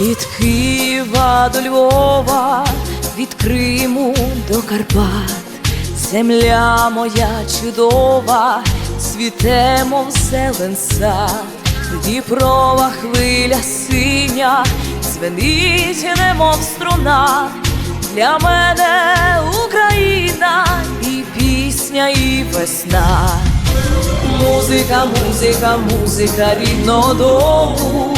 я до Львова, від Криму до Карпат, земля моя чудова, цвіте, мов зелен сад, Дніпрова хвиля синя, дзвенить, немов струна, для мене Україна і пісня, і весна. Музика, музика, музика рідного дому.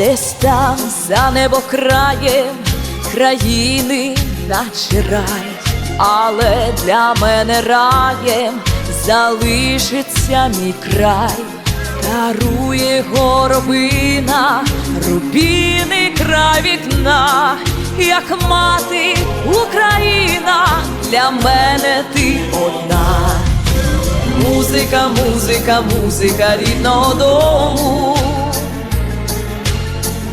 Десь там за небокраєм країни наче рай, але для мене раєм залишиться мій край, дарує горобина, рубіни край вікна, як мати Україна, для мене ти одна. Музика, музика, музика рідного дому.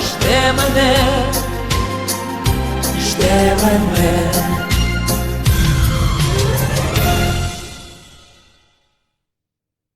жде мене, жде мене.